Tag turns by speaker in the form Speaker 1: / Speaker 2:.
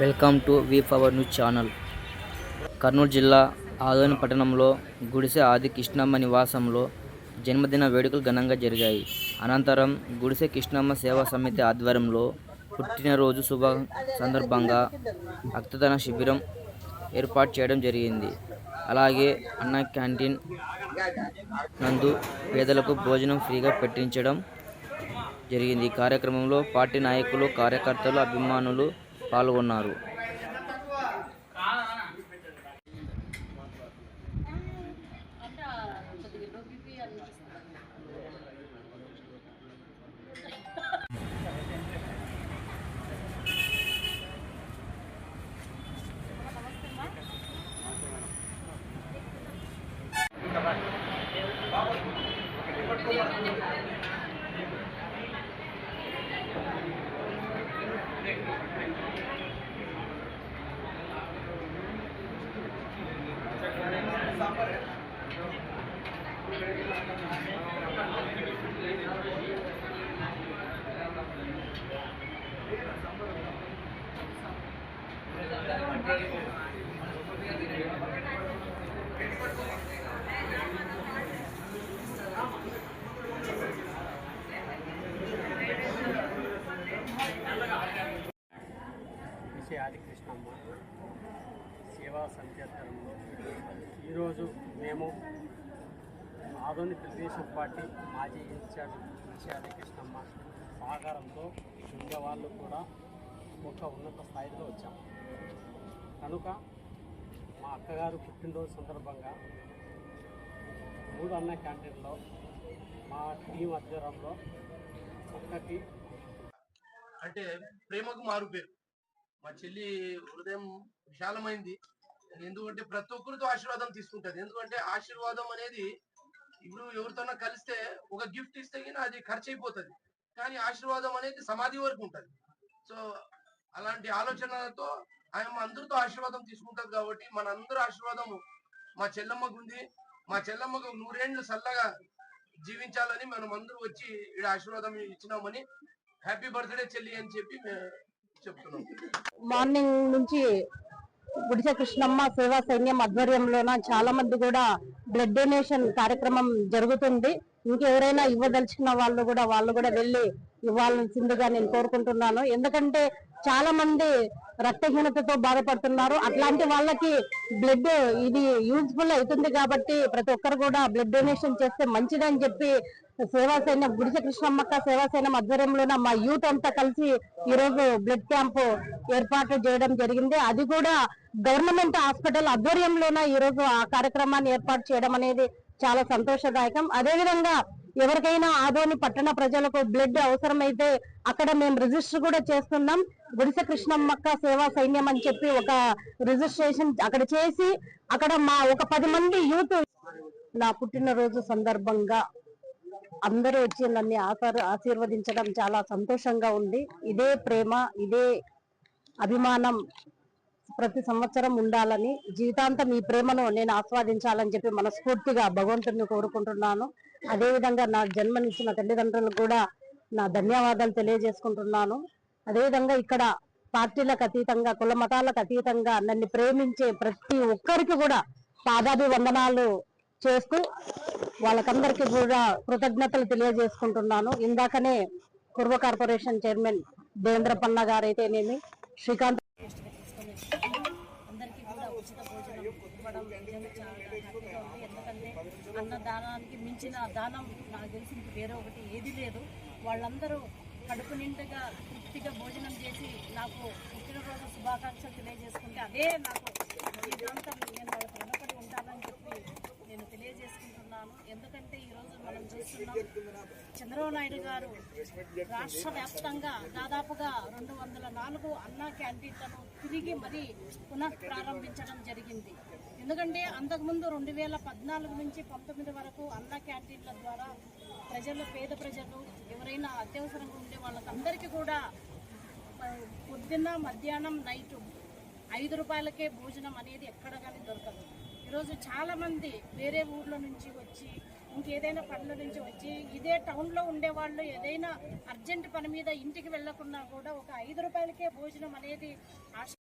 Speaker 1: Welcome to V power news channel. Kurnool జిల్లా ఆదోని పట్టణంలో గుడిసె ఆది కృష్ణమ్మ నివాసంలో జన్మదిన వేడుకలు ఘనంగా జరిగాయి. అనంతరం గుడిసె కృష్ణమ్మ సేవా సమితి ఆధ్వర్యంలో పుట్టినరోజు శుభ సందర్భంగా రక్తదాన శిబిరం ఏర్పాటు చేయడం జరిగింది. అలాగే అన్న క్యాంటీన్ నందు పేదలకు భోజనం ఫ్రీగా పెట్టించడం జరిగింది. ఈ కార్యక్రమంలో పార్టీ నాయకులు కార్యకర్తలు అభిమానులు పాల్గొన్నారు.
Speaker 2: ఆదికృష్ణమ్మ సేవా సమితి ఆధ్వర్యంలో ఈరోజు మేము ఆధునిక తెలుగుదేశం పార్టీ మాజీ ఇన్ఛార్జ్ విషయ ఆదికృష్ణమ్మ సహకారంతో ఉండే వాళ్ళు కూడా ఒక ఉన్నత స్థాయిలో వచ్చాం. కనుక మా అక్కగారు పుట్టినరోజు సందర్భంగా మూడు అన్న క్యాంటీన్లో మా టీం ఆధ్వర్యంలో అక్కకి
Speaker 3: అంటే ప్రేమకు మారు పేరు. మా చెల్లి హృదయం విశాలమైంది. ఎందుకంటే ప్రతి ఒక్కరితో ఆశీర్వాదం తీసుకుంటది. ఎందుకంటే ఆశీర్వాదం అనేది ఇప్పుడు ఎవరితోనా కలిస్తే ఒక గిఫ్ట్ ఇస్తే కానీ అది ఖర్చు అయిపోతుంది కానీ ఆశీర్వాదం అనేది సమాధి వరకు ఉంటుంది. సో అలాంటి ఆలోచనలతో ఆయన అందరితో ఆశీర్వాదం తీసుకుంటది కాబట్టి మన అందరూ ఆశీర్వాదము మా చెల్లమ్మకు ఉంది. మా చెల్లమ్మకు నూరేండ్లు చల్లగా జీవించాలని మనం అందరూ వచ్చి ఇక్కడ ఆశీర్వాదం ఇచ్చినామని హ్యాపీ బర్త్డే చెల్లి అని చెప్పి మేము చెప్తున్నాం.
Speaker 4: మార్నింగ్ నుంచి గుడిసె కృష్ణమ్మ సేవా సైన్యం ఆధ్వర్యంలోన చాలా మంది కూడా బ్లడ్ డొనేషన్ కార్యక్రమం జరుగుతుంది. ఇంకెవరైనా ఇవ్వదలుచుకున్న వాళ్ళు కూడా వాళ్ళు కూడా వెళ్ళి ఇవ్వాల్సిందిగా నేను కోరుకుంటున్నాను. ఎందుకంటే చాలా మంది రక్తహీనతతో బాధపడుతున్నారు. అట్లాంటి వాళ్ళకి బ్లడ్ ఇది యూజ్ఫుల్ అవుతుంది కాబట్టి ప్రతి ఒక్కరు కూడా బ్లడ్ డొనేషన్ చేస్తే మంచిదని చెప్పి సేవా సైన్యం గుడిసె కృష్ణమ్మక్క సేవా సైన్యం ఆధ్వర్యంలోన మా యూత్ అంతా కలిసి ఈ రోజు బ్లడ్ క్యాంప్ ఏర్పాటు చేయడం జరిగింది. అది కూడా గవర్నమెంట్ హాస్పిటల్ ఆధ్వర్యంలోన ఈ రోజు ఆ కార్యక్రమాన్ని ఏర్పాటు చేయడం అనేది చాలా సంతోషదాయకం. అదే విధంగా ఎవరికైనా ఆదోని పట్టణ ప్రజలకు బ్లడ్ అవసరమైతే అక్కడ మేము రిజిస్టర్ కూడా చేస్తున్నాం. గుడిసె కృష్ణమ్మక్క సేవా సైన్యం అని చెప్పి ఒక రిజిస్ట్రేషన్ అక్కడ చేసి అక్కడ మా ఒక పది మంది యూత్ నా పుట్టినరోజు సందర్భంగా అందరూ వచ్చి నన్ను ఆశీర్వదించడం చాలా సంతోషంగా ఉంది. ఇదే ప్రేమ ఇదే అభిమానం ప్రతి సంవత్సరం ఉండాలని జీవితాంతం ఈ ప్రేమను నేను ఆస్వాదించాలని చెప్పి మనస్ఫూర్తిగా భగవంతుడిని కోరుకుంటున్నాను. అదేవిధంగా నా జన్మనిచ్చిన తల్లిదండ్రులకు కూడా నా ధన్యవాదాలు తెలియజేసుకుంటున్నాను. అదేవిధంగా ఇక్కడ పార్టీలకు అతీతంగా కుల మతాలకు అతీతంగా నన్ను ప్రేమించే ప్రతి ఒక్కరికి కూడా పాదాభివందనాలు చేస్తూ వాళ్ళకందరికీ కూడా కృతజ్ఞతలు తెలియజేసుకుంటున్నాను. ఇందాకనే పూర్వ కార్పొరేషన్ చైర్మన్ దేవేంద్ర పన్న గారైతేనేమి శ్రీకాంత్
Speaker 5: ఉచిత భోజనం ఇవ్వడం నిజంగా చాలా హ్యాపీగా ఉంది ఎందుకంటే అన్నదానానికి మించిన దానం నాకు తెలిసి ఇంక వేరే ఒకటి ఏది లేదు. వాళ్ళందరూ కడుపు నిండుగా తృప్తిగా భోజనం చేసి నాకు పుట్టినరోజు శుభాకాంక్షలు తెలియజేసుకుంటే అదే నాకు జీవితాంతం నేను వాళ్ళకి రుణపడి ఉంటానని చెప్పి నేను తెలియజేసుకుంటున్నాను ఎందుకంటే ఈరోజు మనం చూస్తున్నాం చంద్రబాబు నాయుడు గారు రాష్ట్ర వ్యాప్తంగా దాదాపుగా రెండు వందల నాలుగు అన్నా క్యాంటీన్లను తిరిగి మరీ పునః ప్రారంభించడం జరిగింది. ఎందుకంటే అంతకుముందు రెండు వేల పద్నాలుగు నుంచి పంతొమ్మిది వరకు అన్న క్యాంటీన్ల ద్వారా ప్రజలు పేద ప్రజలు ఎవరైనా అత్యవసరంగా ఉండే వాళ్ళకందరికీ కూడా పొద్దున్న మధ్యాహ్నం నైట్ ఐదు రూపాయలకే భోజనం అనేది ఎక్కడ కానీ దొరకదు. ఈరోజు చాలామంది వేరే ఊర్ల నుంచి వచ్చి ఇంకేదైనా పనుల నుంచి వచ్చి ఇదే టౌన్లో ఉండే వాళ్ళు ఏదైనా అర్జెంట్ పని మీద ఇంటికి వెళ్ళకున్నా కూడా ఒక ఐదు రూపాయలకే భోజనం అనేది ఆశ